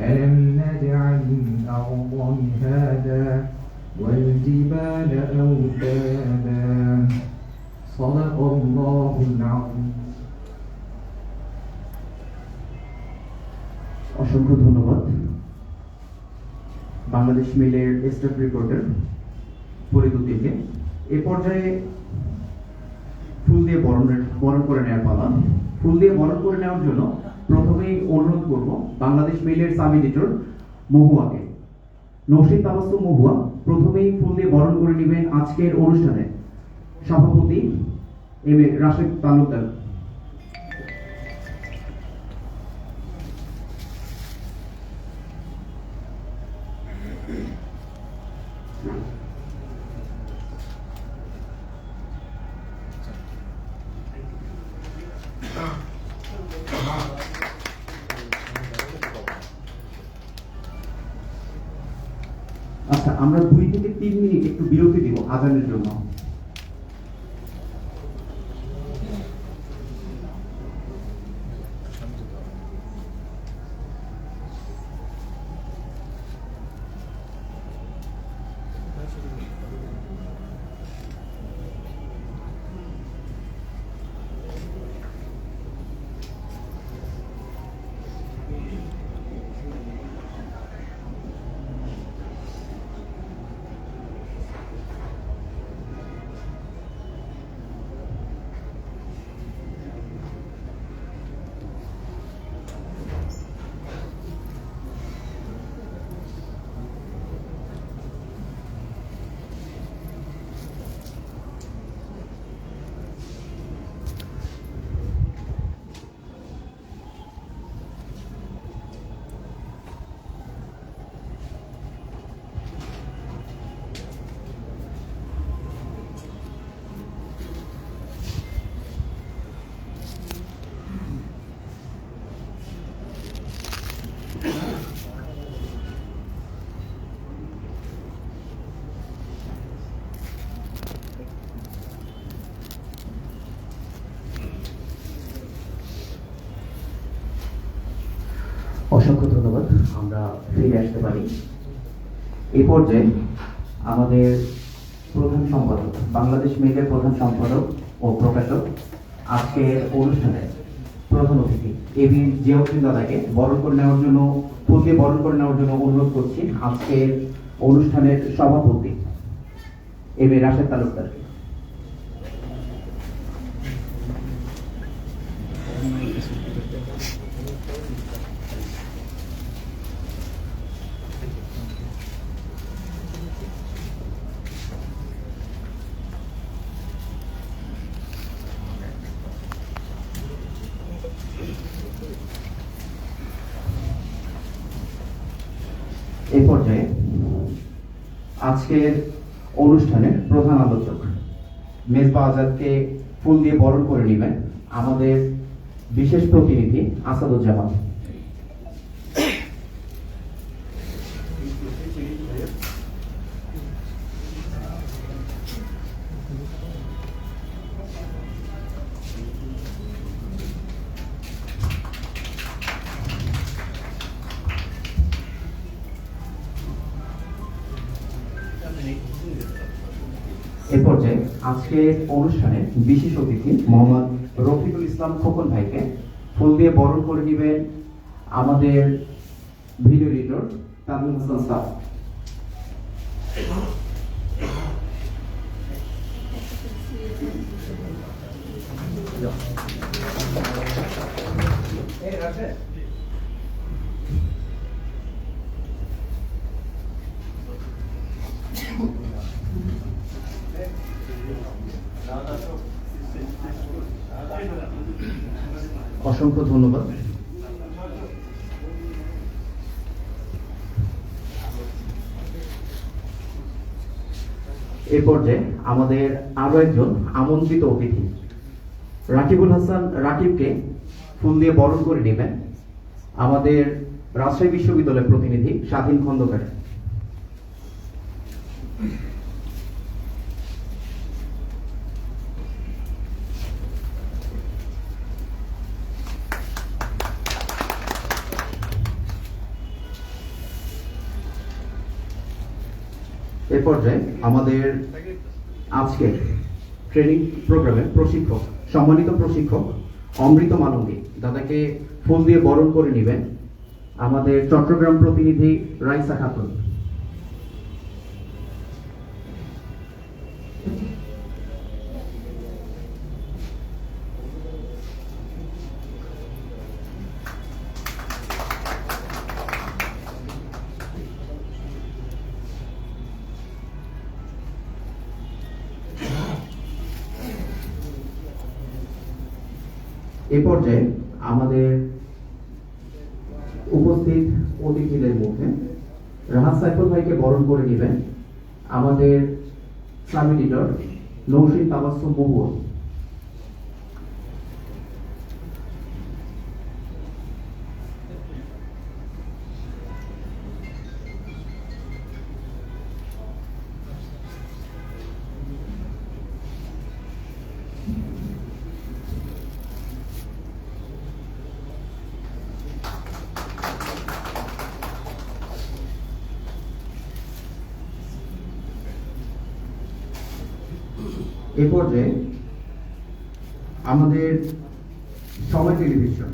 ألم نجعل الأرض مهادا والجبال أوتادا صدق الله العظيم অসংখ্য ধন্যবাদ বাংলাদেশ মিলের স্টাফ রিপোর্টার পরিদুদ্দিনকে এ পর্যায়ে ফুল দিয়ে বরণের বরণ করে নেওয়ার পালা ফুল দিয়ে বরণ করে নেওয়ার জন্য প্রথমেই অনুরোধ করব, বাংলাদেশ মিলের সাব এডিটর মহুয়াকে। নৌশিদ তাবাস্তু মহুয়া প্রথমেই ফুল দিয়ে বরণ করে নেবেন আজকের অনুষ্ঠানে সভাপতি এম এ রাশেদ তালুকদার। আচ্ছা আমরা দুই থেকে তিন মিনিট একটু বিরতি দিব আজানের জন্য। অসংখ্য ধন্যবাদ। আমরা ফিরে আসতে পারি। এই পর্যায়ে আমাদের প্রধান সম্পাদক, বাংলাদেশ মেলের প্রধান সম্পাদক ও প্রকাশক আজকের অনুষ্ঠানে প্রধান অতিথি। এ বি জিয়াউদ্দিন দাদাকে বরণ করে নেওয়ার জন্য ফুলকে বরণ করে নেওয়ার জন্য অনুরোধ করছি আজকের অনুষ্ঠানের সভাপতি এম এ রাশেদ তালুকদারকে। এই পর্যায়ে আজকের অনুষ্ঠানের প্রধান আলোচক মেজবা আজাদকে ফুল দিয়ে বরণ করে নেবেন আমাদের বিশেষ প্রতিনিধি আসাদুজ্জামান। এ পর্যায়ে আজকের অনুষ্ঠানে বিশেষ অতিথি মোহাম্মদ রফিকুল ইসলাম খোকন ভাইকে ফুল দিয়ে বরণ করে নেবেন আমাদের ভিডিও এডিটর তামিম হাসান সাহ অসংখ্য ধন্যবাদ। এ পর্যায়ে আমাদের আরও একজন আমন্ত্রিত অতিথি, রাকিবুল হাসান রাকিবকে ফুল দিয়ে বরণ করে নেবেন আমাদের রাজশাহী বিশ্ববিদ্যালয়ের প্রতিনিধি স্বাধীন খন্দকার। এ পর্যায়ে আমাদের আজকের ট্রেনিং প্রোগ্রামে প্রশিক্ষক, সম্মানিত প্রশিক্ষক অমৃত মানবী দাদাকে ফুল দিয়ে বরণ করে নেবেন আমাদের চট্টগ্রাম প্রতিনিধি রাইসা খাতুন। এ পর্যায়ে আমাদের উপস্থিত অতিথিদের মধ্যে রাহাত সাইফুল ভাইকে বরণ করে নেবেন আমাদের সাব এডিটর নৌশিন তাবাসুম মহুয়া। এ পর্যায়ে আমাদের সময় টেলিভিশন।